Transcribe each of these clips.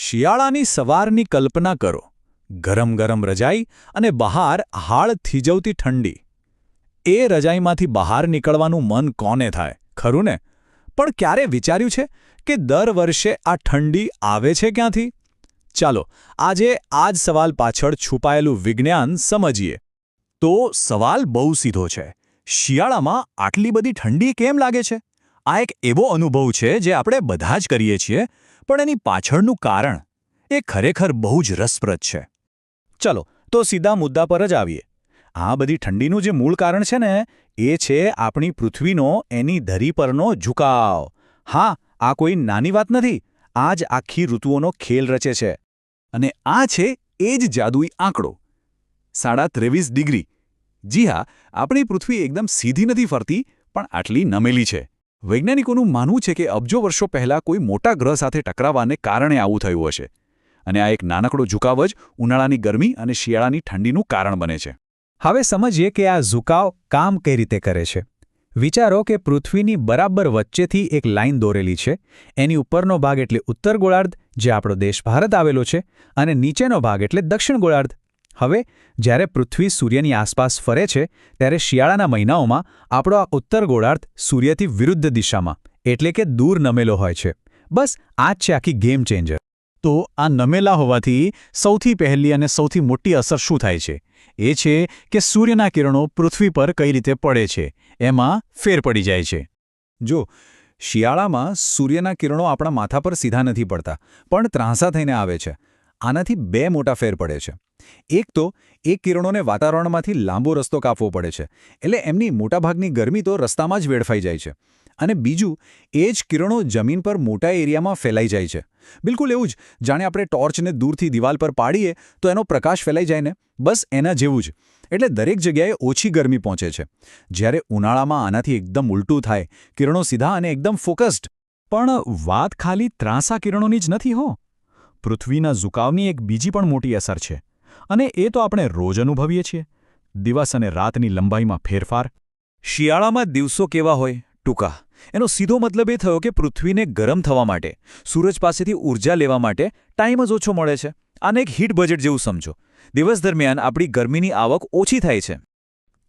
શિયાળાની સવારની કલ્પના કરો. ગરમ ગરમ રજાઈ અને બહાર હાળ થીજવતી ઠંડી. એ રજાઈમાંથી બહાર નીકળવાનું મન કોને થાય, ખરું ને? પણ ક્યારે વિચાર્યું છે કે દર વર્ષે આ ઠંડી આવે છે ક્યાંથી? ચાલો, આજે આ જ સવાલ પાછળ છુપાયેલું વિજ્ઞાન સમજીએ. તો સવાલ બહુ સીધો છે. શિયાળામાં આટલી બધી ઠંડી કેમ લાગે છે? આ એક એવો અનુભવ છે જે આપણે બધા જ કરીએ છીએ પણ એની પાછળનું કારણ એ ખરેખર બહુ જ રસપ્રદ છે. ચલો, તો સીધા મુદ્દા પર જ આવીએ. આ બધી ઠંડીનું જે મૂળ કારણ છે ને, એ છે આપણી પૃથ્વીનો એની ધરી પરનો ઝુકાવ. હા, આ કોઈ નાની વાત નથી. આ જ આખી ઋતુઓનો ખેલ રચે છે. અને આ છે એ જ જાદુઈ આંકડો. સાડા ત્રેવીસ ડિગ્રી. જી હા, આપણી પૃથ્વી એકદમ સીધી નથી ફરતી, પણ આટલી નમેલી છે. વૈજ્ઞાનિકોનું માનવું છે કે અબજો વર્ષો પહેલાં કોઈ મોટા ગ્રહ સાથે ટકરાવાને કારણે આવું થયું હશે. અને આ એક નાનકડો ઝુકાવ જ ઉનાળાની ગરમી અને શિયાળાની ઠંડીનું કારણ બને છે. હવે સમજીએ કે આ ઝુકાવ કામ કઈ રીતે કરે છે. વિચારો કે પૃથ્વીની બરાબર વચ્ચેથી એક લાઇન દોરેલી છે. એની ઉપરનો ભાગ એટલે ઉત્તર ગોળાર્ધ, જે આપણો દેશ ભારત આવેલો છે, અને નીચેનો ભાગ એટલે દક્ષિણ ગોળાર્ધ. હવે, જ્યારે પૃથ્વી સૂર્યની આસપાસ ફરે છે, ત્યારે શિયાળાના મહિનાઓમાં આપણો આ ઉત્તર ગોળાર્ધ સૂર્યથી વિરુદ્ધ દિશામાં, એટલે કે દૂર નમેલો હોય છે. બસ, આ જ છે આખી ગેમ ચેન્જર. તો આ નમેલા હોવાથી સૌથી પહેલી અને સૌથી મોટી અસર શું થાય છે? એ છે કે સૂર્યના કિરણો પૃથ્વી પર કઈ રીતે પડે છે, એમાં ફેર પડી જાય છે. જો, શિયાળામાં સૂર્યના કિરણો આપણા માથા પર સીધા નથી પડતા, પણ ત્રાંસા થઈને આવે છે. આનાથી બે મોટા ફેર પડે છે. એક તો એ કિરણોને વાતાવરણમાંથી લાંબો રસ્તો કાપવો પડે છે, એટલે એમની મોટાભાગની ગરમી તો રસ્તામાં જ વેડફાઈ જાય છે. અને બીજું, એ જ કિરણો જમીન પર મોટા એરિયામાં ફેલાઈ જાય છે. બિલકુલ એવું જ, જાણે આપણે ટોર્ચને દૂરથી દિવાલ પર પાડીએ, તો એનો પ્રકાશ ફેલાઈ જાય ને? બસ એના જેવું જ. એટલે દરેક જગ્યાએ ઓછી ગરમી પહોંચે છે. જ્યારે ઉનાળામાં આનાથી એકદમ ઉલટું થાય, કિરણો સીધા અને એકદમ ફોકસ્ડ. પણ વાત ખાલી ત્રાંસા કિરણોની જ નથી હો. પૃથ્વીના ઝુકાવની એક બીજી પણ મોટી અસર છે. અને એ તો આપણે રોજ અનુભવીએ છીએ. દિવસ અને રાતની લંબાઈમાં ફેરફાર. શિયાળામાં દિવસો કેવા હોય? ટૂંકા. એનો સીધો મતલબ એ થયો કે પૃથ્વીને ગરમ થવા માટે, સૂરજ પાસેથી ઊર્જા લેવા માટે ટાઈમ જ ઓછો મળે છે. આને એક હીટ બજેટ જેવું સમજો. દિવસ દરમિયાન આપણી ગરમીની આવક ઓછી થાય છે.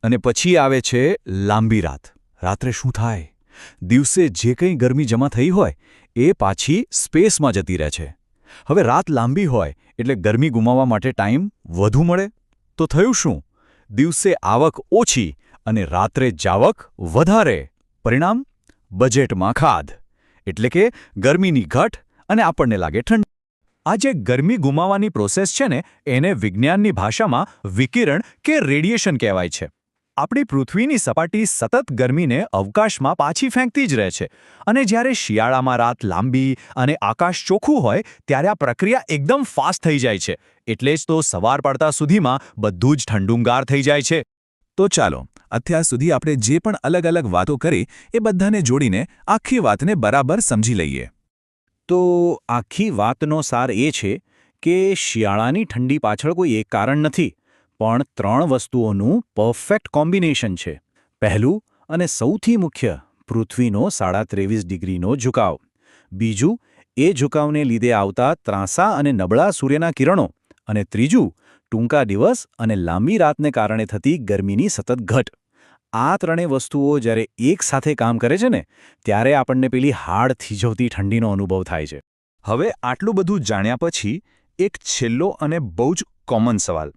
અને પછી આવે છે લાંબી રાત. રાત્રે શું થાય? દિવસે જે કંઈ ગરમી જમા થઈ હોય, એ પાછી સ્પેસમાં જતી રહે છે. હવે રાત લાંબી હોય એટલે ગરમી ગુમાવવા માટે ટાઈમ વધુ મળે? તો થયું શું? દિવસે આવક ઓછી અને રાત્રે જાવક વધારે. પરિણામ? બજેટમાં ખાધ. એટલે કે ગરમીની ઘટ અને આપણને લાગે ઠંડ. આ જે ગરમી ગુમાવવાની પ્રોસેસ છે ને, એને વિજ્ઞાનની ભાષામાં વિકિરણ કે રેડિયેશન કહેવાય છે. આપણી પૃથ્વીની સપાટી સતત ગરમીને અવકાશમાં પાછી ફેંકતી જ રહે છે. અને જ્યારે શિયાળામાં રાત લાંબી અને આકાશ ચોખ્ખું હોય, ત્યારે આ પ્રક્રિયા એકદમ ફાસ્ટ થઈ જાય છે. એટલે જ તો સવાર પડતા સુધીમાં બધું જ ઠંડુંગાર થઈ જાય છે. તો ચાલો, અત્યાર સુધી આપણે જે પણ અલગ અલગ વાતો કરી, એ બધાને જોડીને આખી વાતને બરાબર સમજી લઈએ. તો આખી વાતનો સાર એ છે કે શિયાળાની ઠંડી પાછળ કોઈ એક કારણ નથી. પણ ત્રણ વસ્તુઓનું પરફેક્ટ કોમ્બિનેશન છે. પહેલું અને સૌથી મુખ્ય, પૃથ્વીનો સાડા ત્રેવીસ ડિગ્રીનો ઝુકાવ. બીજું, એ ઝુકાવને લીધે આવતા ત્રાંસા અને નબળા સૂર્યના કિરણો. અને ત્રીજું, ટૂંકા દિવસ અને લાંબી રાતને કારણે થતી ગરમીની સતત ઘટ. આ ત્રણેય વસ્તુઓ જ્યારે એક સાથે કામ કરે છે ને, ત્યારે આપણને પેલી હાડ થીજવતી ઠંડીનો અનુભવ થાય છે. હવે આટલું બધું જાણ્યા પછી એક છેલ્લો અને બહુ જ કોમન સવાલ.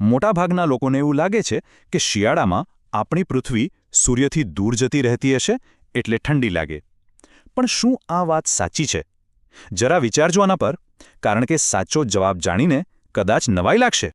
મોટાભાગના લોકોને એવું લાગે છે કે શિયાળામાં આપણી પૃથ્વી સૂર્યથી દૂર જતી રહેતી હશે એટલે ઠંડી લાગે. પણ શું આ વાત સાચી છે? જરા વિચારજો આના પર, કારણ કે સાચો જવાબ જાણીને કદાચ નવાઈ લાગશે.